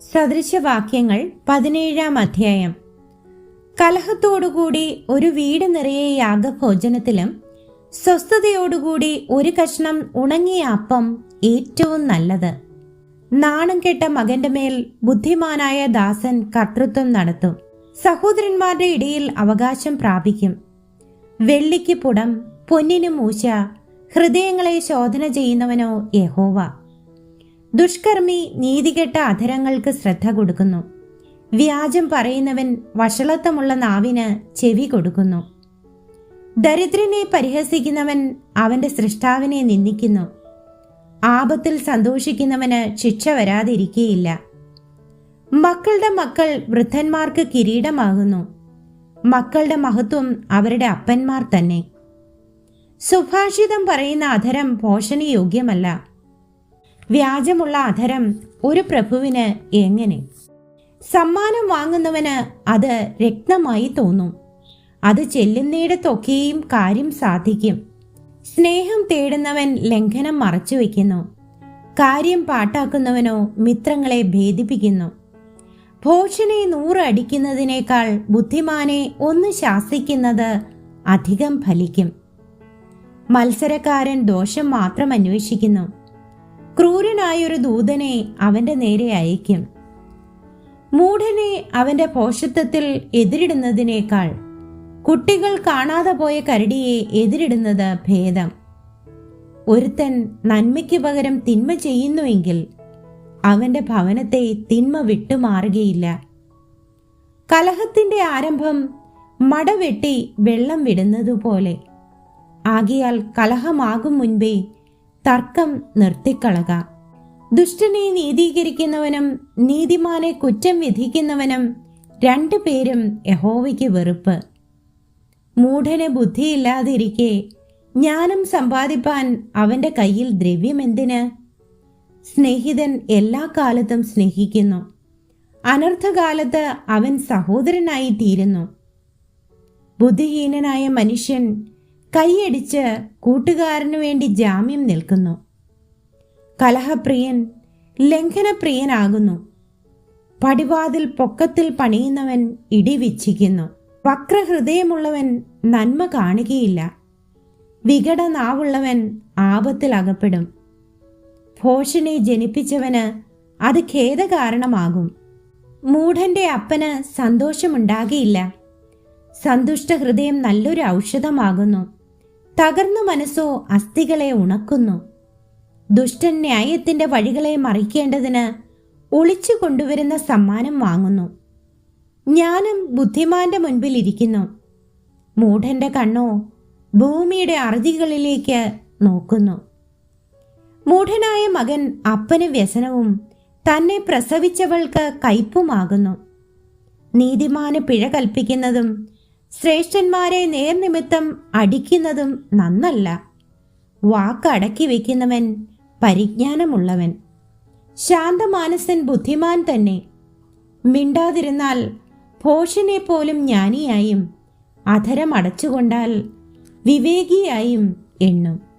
സദൃശവാക്യങ്ങൾ പതിനേഴാം അധ്യായം. കലഹത്തോടുകൂടി ഒരു വീട് നിറയെ യാഗഭോജനത്തിലും സ്വസ്ഥതയോടുകൂടി ഒരു കഷ്ണം ഉണങ്ങിയ അപ്പം ഏറ്റവും നല്ലത്. നാണം കെട്ട മകന്റെ മേൽ ബുദ്ധിമാനായ ദാസൻ കർത്തൃത്വം നടത്തും. സഹോദരന്മാരുടെ ഇടയിൽ അവകാശം പ്രാപിക്കും. വെള്ളിക്ക് പുടം പൊന്നിന് മൂശ ഹൃദയങ്ങളെ ശോധന ചെയ്യുന്നവനോ യഹോവ. ദുഷ്കർമ്മി നീതികെട്ട അധരങ്ങൾക്ക് ശ്രദ്ധ കൊടുക്കുന്നു. വ്യാജം പറയുന്നവൻ വഷളത്വമുള്ള നാവിന് ചെവി കൊടുക്കുന്നു. ദരിദ്രനെ പരിഹസിക്കുന്നവൻ അവന്റെ സൃഷ്ടാവിനെ നിന്ദിക്കുന്നു. ആപത്തിൽ സന്തോഷിക്കുന്നവന് ശിക്ഷ വരാതിരിക്കുകയില്ല മക്കളുടെ മക്കൾ വൃദ്ധന്മാർക്ക് കിരീടമാകുന്നു. മക്കളുടെ മഹത്വം അവരുടെ അപ്പന്മാർ തന്നെ. സുഭാഷിതം പറയുന്ന അധരം പോഷണയോഗ്യമല്ല. വ്യാജമുള്ള അധരം ഒരു പ്രഭുവിന് എങ്ങനെ? സമ്മാനം വാങ്ങുന്നവന് അത് രത്നമായി തോന്നും. അത് ചെല്ലുന്നിടത്തൊക്കെയും കാര്യം സാധിക്കും. സ്നേഹം തേടുന്നവൻ ലംഘനം മറച്ചു വയ്ക്കുന്നു. കാര്യം പാട്ടാക്കുന്നവനോ മിത്രങ്ങളെ ഭേദിപ്പിക്കുന്നു. ഭോഷനെ നൂറ് അടിക്കുന്നതിനേക്കാൾ ബുദ്ധിമാനെ ഒന്ന് ശാസിക്കുന്നത് അധികം ഫലിക്കും. മത്സരക്കാരൻ ദോഷം മാത്രം അന്വേഷിക്കുന്നു. ക്രൂരനായൊരു ദൂതനെ അവന്റെ നേരെ അയക്കും മൂഢനെ അവന്റെ പോഷത്വത്തിൽ എതിരിടുന്നതിനേക്കാൾ കുട്ടികൾ കാണാതെ പോയ കരടിയെ എതിരിടുന്നത് ഭേദം. ഒരുത്തൻ നന്മയ്ക്ക് പകരം തിന്മ ചെയ്യുന്നുവെങ്കിൽ അവന്റെ ഭവനത്തെ തിന്മ വിട്ടുമാറുകയില്ല കലഹത്തിന്റെ ആരംഭം മടവെട്ടി വെള്ളം വിടുന്നതുപോലെ. ആകിയാൽ കലഹമാകും മുൻപേ തർക്കം നിർത്തിക്കളക. ദുഷ്ടനെ നീതീകരിക്കുന്നവനും നീതിമാനെ കുറ്റം വിധിക്കുന്നവനും രണ്ടുപേരും യഹോവയ്ക്ക് വെറുപ്പ്. മൂഢന് ബുദ്ധിയില്ലാതിരിക്കെ ജ്ഞാനം സമ്പാദിപ്പാൻ അവന്റെ കയ്യിൽ ദ്രവ്യമെന്തിന്? സ്നേഹിതൻ എല്ലാ കാലത്തും സ്നേഹിക്കുന്നു. അനർത്ഥകാലത്ത് അവൻ സഹോദരനായി തീരുന്നു. ബുദ്ധിഹീനനായ മനുഷ്യൻ കൈയടിച്ച് കൂട്ടുകാരനു വേണ്ടി ജാമ്യം നിൽക്കുന്നു. കലഹപ്രിയൻ ലംഘനപ്രിയനാകുന്നു. പടിവാതിൽ പൊക്കത്തിൽ പണിയുന്നവൻ ഇടിവിച്ഛിക്കുന്നു. വക്രഹൃദയമുള്ളവൻ നന്മ കാണുകയില്ല. വികടനാവുള്ളവൻ ആപത്തിൽ അകപ്പെടും. ഭോഷനെ ജനിപ്പിച്ചവന് അത് ഖേദകാരണമാകും. മൂഢന്റെ അപ്പന് സന്തോഷമുണ്ടാകിയില്ല. സന്തുഷ്ട ഹൃദയം നല്ലൊരു ഔഷധമാകുന്നു. തകർന്ന മനസ്സോ അസ്ഥികളെ ഉണക്കുന്നു. ദുഷ്ടൻ ന്യായത്തിന്റെ വഴികളെ മറിക്കേണ്ടതിന് ഒളിച്ചു കൊണ്ടുവരുന്ന സമ്മാനം വാങ്ങുന്നു. ജ്ഞാനം ബുദ്ധിമാന്റെ മുൻപിൽ ഇരിക്കുന്നു. മൂഢന്റെ കണ്ണോ ഭൂമിയുടെ അറുതികളിലേക്ക് നോക്കുന്നു. മൂഢനായ മകൻ അപ്പന് വ്യസനവും തന്നെ പ്രസവിച്ചവൾക്ക് കയ്പുമാകുന്നു. നീതിമാന് പിഴ കൽപ്പിക്കുന്നതും ശ്രേഷ്ഠന്മാരെ നേർനിമിത്തം അടിക്കുന്നതും നന്നല്ല. വാക്കടക്കി വയ്ക്കുന്നവൻ പരിജ്ഞാനമുള്ളവൻ. ശാന്തമാനസൻ ബുദ്ധിമാൻ തന്നെ. മിണ്ടാതിരുന്നാൽ ഭോഷനെ പോലും ജ്ഞാനിയായും അധരം അടച്ചുകൊണ്ടാൽ വിവേകിയായും എണ്ണും.